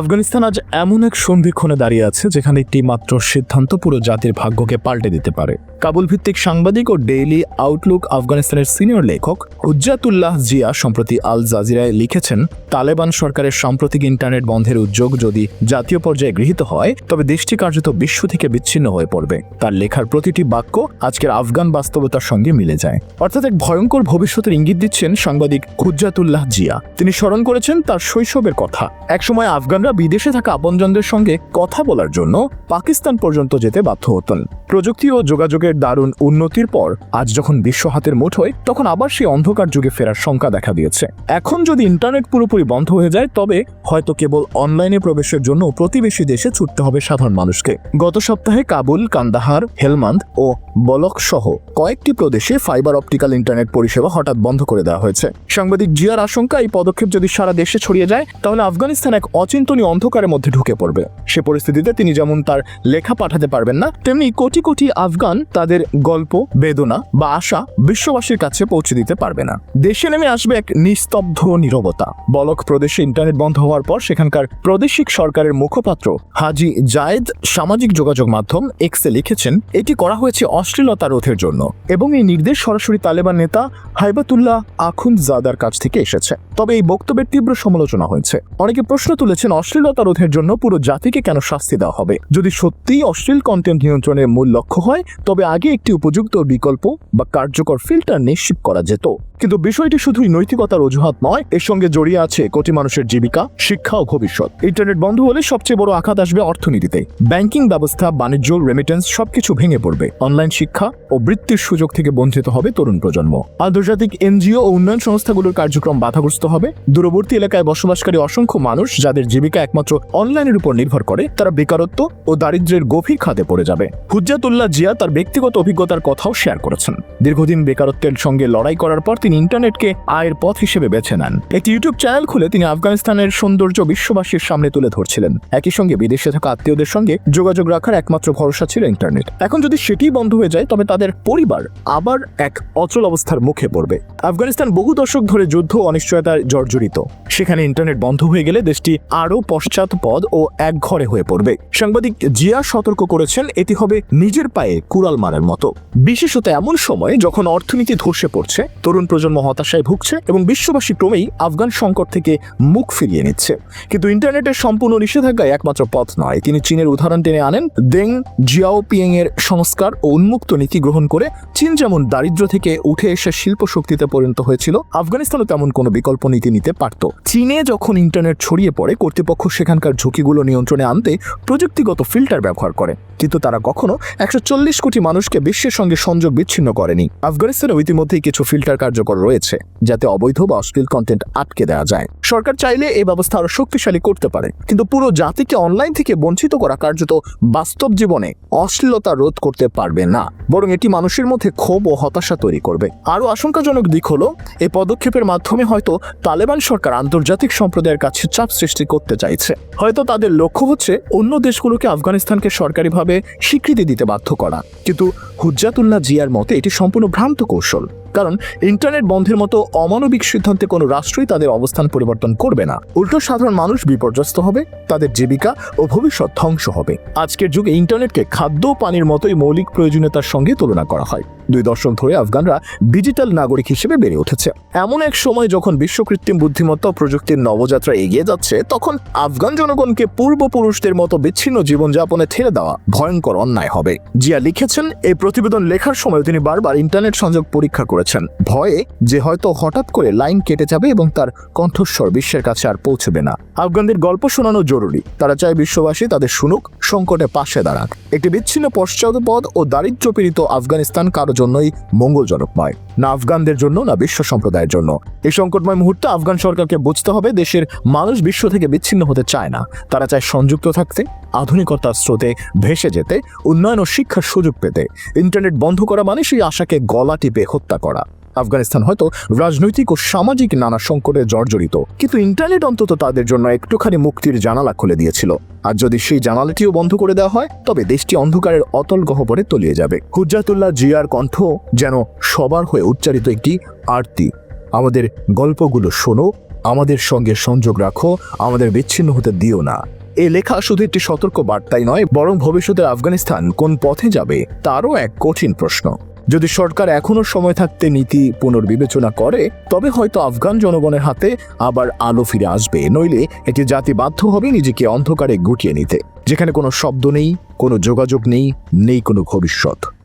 আফগানিস্তান আজ এমন এক সন্ধিক্ষণে দাঁড়িয়ে আছে যেখানে একটি মাত্র সিদ্ধান্ত পুরো জাতির ভাগ্যকে পাল্টে দিতে পারে। কাবুল ভিত্তিক সাংবাদিক ও ডেইলি আউটলুক আফগানিস্তানের সিনিয়র লেখক হুজ্জাতুল্লাহ জিয়া সম্প্রতি আল জাজিরায় লিখেছেন, তালেবান সরকারের সাম্প্রতিক ইন্টারনেট বন্ধের উদ্যোগ যদি জাতীয় পর্যায়ে গৃহীত হয়, তবে দেশটি কার্যত বিশ্ব থেকে বিচ্ছিন্ন হয়ে পড়বে। তার লেখার প্রতিটি বাক্য আজকের আফগান বাস্তবতার সঙ্গে মিলে যায়। অর্থাৎ এক ভয়ঙ্কর ভবিষ্যতের ইঙ্গিত দিচ্ছেন সাংবাদিক হুজ্জাতুল্লাহ জিয়া। তিনি স্মরণ করেছেন তার শৈশবের কথা। একসময় আফগানরা বিদেশে থাকা আপনজনদের সঙ্গে কথা বলার জন্য পাকিস্তান পর্যন্ত যেতে বাধ্য হতেন। প্রযুক্তি ও যোগাযোগের দারুণ উন্নতির পর আজ যখন বিশ্ব হাতের মুঠোয় তখন আবার সেই অন্ধকার যুগে ফেরার শঙ্কা দেখা দিয়েছে। এখন যদি ইন্টারনেট পুরোপুরি বন্ধ হয়ে যায়, তবে হয়তো কেবল অনলাইনে প্রবেশের জন্য প্রতিবেশী দেশে ছুটতে হবে সাধারণ মানুষকে। গত সপ্তাহে কাবুল, কান্দাহার, হেলমান্দ ও বলক সহ কয়েকটি প্রদেশে ফাইবার অপটিক্যাল ইন্টারনেট পরিষেবা হঠাৎ বন্ধ করে দেওয়া হয়েছে। সাংবাদিক জিয়ার আশঙ্কা, এই পদক্ষেপ যদি সারা দেশে ছড়িয়ে যায়, তাহলে আফগানিস্তান এক অচিন্তনীয় অন্ধকারের মধ্যে ঢুকে পড়বে। সে পরিস্থিতিতে তিনি যেমন তার লেখা পাঠাতে পারবেন না, তেমনি কোটি কোটি আফগান তাদের গল্প, বেদনা বা আশা বিশ্ববাসীর কাছে পৌঁছে দিতে পারবে না। দেশে নেমে আসবে এক নিস্তব্ধ নীরবতা। বলক প্রদেশে ইন্টারনেট বন্ধ হওয়ার পর সেখানকার প্রাদেশিক সরকারের মুখপাত্র হাজি জায়েদ সামাজিক যোগাযোগ মাধ্যম এক্সে লিখেছেন, এটি করা হয়েছে অশ্লীলতা রোধের জন্য এবং এই নির্দেশ সরাসরি তালেবান নেতা হাইবাতুল্লাহ আখুন জাদার কাছ থেকে এসেছে। তবে এই বক্তব্যের তীব্র সমালোচনা হয়েছে। অনেকে প্রশ্ন তুলেছেন অশ্লীলতা রোধের জন্য পুরো জাতিকে কেন শাস্তি দেওয়া হবে? যদি সত্যিই অশ্লীল কন্টেন্ট নিয়ন্ত্রণের মূল লক্ষ্য হয়, তবে আগে একটি উপযুক্ত বিকল্প বা কার্যকর ফিল্টার নিশ্চিত করা যেত। কিন্তু বিষয়টি শুধুই নৈতিকতার অজুহাত নয়, এর সঙ্গে জড়িয়ে আছে কোটি মানুষের জীবিকা, শিক্ষা ও ভবিষ্যৎ। ইন্টারনেট বন্ধ হলে সবচেয়ে বড় আঘাত আসবে অর্থনীতিতে। ব্যাংকিং ব্যবস্থা, বাণিজ্য রেমিটেন্স সবকিছু ভেঙে পড়বে। অনলাইন শিক্ষা ও বৃত্তির সুযোগ থেকে বঞ্চিত হবে তরুণ প্রজন্ম। আন্তর্জাতিক এনজিও ও উন্নয়ন সংস্থাগুলোর কার্যক্রম বাধাগ্রস্ত হবে। দূরবর্তী এলাকায় বসবাসকারী অসংখ্য মানুষ যাদের জীবিকা একমাত্র অনলাইনের উপর নির্ভর করে, তারা বেকারত্ব ও দারিদ্র্যের গভীর খাতে পড়ে যাবে। হুজ্জাতুল্লাহ জিয়া তার ব্যক্তিগত অভিজ্ঞতার কথাও শেয়ার করেছেন। দীর্ঘদিন বেকারত্বের সঙ্গে লড়াই করার পর তিনি ইন্টারনেটকে আয়ের পথ হিসেবে বেছে নেন। একটি ইউটিউব চ্যানেল খুলে তিনি আফগানিস্তানের সৌন্দর্য বিশ্ববাসীর সামনে তুলে ধরছিলেন। একই সঙ্গে বিদেশে থাকা আত্মীয়দের সঙ্গে যোগাযোগ রাখার একমাত্র ভরসা ছিল ইন্টারনেট। এখন যদি সেটি বন্ধ হয়ে যায়, তবে তাদের পরিবার আবার এক অচল অবস্থার মুখে পড়বে। আফগানিস্তান বহু দশক ধরে যুদ্ধ অনিশ্চয়তায় জর্জরিত। সেখানে ইন্টারনেট বন্ধ হয়ে গেলে দেশটি আরও পশ্চাৎপদ ও একঘরে হয়ে পড়বে। সাংবাদিক জিয়া সতর্ক করেছেন, এটি হবে নিজের পায়ে কুড়াল মারার মতো। বিশেষত এমন সময় যখন অর্থনীতি ধসে পড়ছে, তরুণ প্রজন্ম হতাশায় ভুগছে এবং বিশ্ববাসী ক্রমেই আফগান সংকট থেকে মুখ ফিরিয়ে নিচ্ছে। কিন্তু ইন্টারনেটের সম্পূর্ণ নিষেধাজ্ঞায় একমাত্র পথ নয়। তিনি চীনের উদাহরণ টেনে আনেন, দেং জিয়াও পিয়েং এর সংস্কার ও উন্মুক্ত নীতি গ্রহণ করে চীন যেমন দারিদ্র থেকে উঠে এসে শিল্প শক্তিতে পরিণত হয়েছিল, আফগানিস্তানও তেমন কোনো বিকল্প নীতি নিতে পারত। চীনে যখন ইন্টারনেট ছড়িয়ে পড়ে, কর্তৃপক্ষ সেখানকার ঝুঁকিগুলো নিয়ন্ত্রণে আনতে প্রযুক্তিগত ফিল্টার ব্যবহার করে। কিন্তু তারা কখনো একশো চল্লিশ কোটি মানুষকে বিশ্বের সঙ্গে সংযোগ বিচ্ছিন্ন করেনি। আফগানিস্তানে ইতিমধ্যেই কিছু ফিল্টার কার্যকর রয়েছে, যাতে অবৈধ বা অশ্লীল কন্টেন্ট আটকে দেওয়া যায়। সরকার চাইলে এই ব্যবস্থা আরও শক্তিশালী করতে পারে, কিন্তু পুরো জাতিকে অনলাইন থেকে বঞ্চিত করা কার্যত বাস্তব জীবনে অশ্লীলতা রোধ করতে পারবে না। বরং এটি মানুষের মধ্যে ক্ষোভ ও হতাশা তৈরি করবে। আরও আশঙ্কাজনক দিক হলো, এই পদক্ষেপের মাধ্যমে হয়তো তালেবান সরকার আন্তর্জাতিক সম্প্রদায়ের কাছে চাপ সৃষ্টি করতে চাইছে। হয়তো তাদের লক্ষ্য হচ্ছে অন্য দেশগুলোকে আফগানিস্তানকে সরকারিভাবে স্বীকৃতি দিতে বাধ্য করা। কিন্তু হুজ্জাতুল্লাহ জিয়ার মতে এটি সম্পূর্ণ ভ্রান্ত কৌশল। কারণ ইন্টারনেট বন্ধের মতো অমানবিক সিদ্ধান্তে কোনো রাষ্ট্রই তাদের অবস্থান পরিবর্তন করবে না। উল্টো সাধারণ মানুষ বিপর্যস্ত হবে, তাদের জীবিকা ও ভবিষ্যৎ ধ্বংস হবে। আজকের যুগে ইন্টারনেটকে খাদ্য পানির মতোই মৌলিক প্রয়োজনীয়তার সঙ্গে তুলনা করা হয়। দুই দশক ধরে আফগানরা ডিজিটাল নাগরিক হিসেবে বেড়ে উঠেছে। এমন এক সময় যখন বিশ্ব কৃত্রিম বুদ্ধিমত্তা প্রযুক্তির নবযাত্রা এগিয়ে যাচ্ছে, তখন আফগান জনগণকে পূর্বপুরুষদের মতো বিচ্ছিন্ন জীবনযাপনে ঠেলে দেওয়া ভয়ঙ্কর অন্যায় হবে। জিয়া লিখেছেন এই প্রতিবেদন লেখার সময় তিনি বারবার ইন্টারনেট সংযোগ পরীক্ষা করেছেন। ভয়ে যে হয়তো হঠাৎ করে লাইন কেটে যাবে এবং তার কণ্ঠস্বর বিশ্বের কাছে আর পৌঁছবে না। আফগানদের গল্প শোনানো জরুরি। তারা চায় বিশ্ববাসী তাদের শুনুক, সংকটে পাশে দাঁড়াক। একটি বিচ্ছিন্ন পশ্চাৎপদ ও দারিদ্র পীড়িত আফগানিস্তান কারও জন্যই মঙ্গলজনক নয়, না আফগানদের জন্য, না বিশ্ব সম্প্রদায়ের জন্য। এই সংকটময় মুহূর্তে আফগান সরকারকে বুঝতে হবে দেশের মানুষ বিশ্ব থেকে বিচ্ছিন্ন হতে চায় না। তারা চায় সংযুক্ত থাকতে। আধুনিকতার স্রোতে ভেসে যেতে, উন্নয়ন ও শিক্ষার সুযোগ পেতে ইন্টারনেট বন্ধ করা মানে সেই আশাকে গলা টিপে হত্যা করা। আফগানিস্তান হয়তো রাজনৈতিক ও সামাজিক নানা সংকটে জর্জরিত, কিন্তু ইন্টারনেট অন্তত তাদের জন্য একটুখানি মুক্তির জানালা খুলে দিয়েছিল। আর যদি সেই জানালাটিও বন্ধ করে দেওয়া হয়, তবে দেশটি অন্ধকারের অতল গহ্বরে তলিয়ে যাবে। হুজ্জাতুল্লাহ জিয়ার কণ্ঠ যেন সবার হয়ে উচ্চারিত একটি আরতি। আমাদের গল্পগুলো শোনো, আমাদের সঙ্গে সংযোগ রাখো, আমাদের বিচ্ছিন্ন হতে দিও না। এই লেখা শুধু একটি সতর্ক বার্তাই নয়, বরং ভবিষ্যতে আফগানিস্তান কোন পথে যাবে তারও এক কঠিন প্রশ্ন। যদি সরকার এখনও সময় থাকতে নীতি পুনর্বিবেচনা করে, তবে হয়তো আফগান জনগণের হাতে আবার আলো ফিরে আসবে। নইলে এটি জাতি বাধ্য হবে নিজেকে অন্ধকারে গুটিয়ে নিতে। যেখানে কোনো শব্দ নেই, কোনো যোগাযোগ নেই নেই কোনো ভবিষ্যৎ।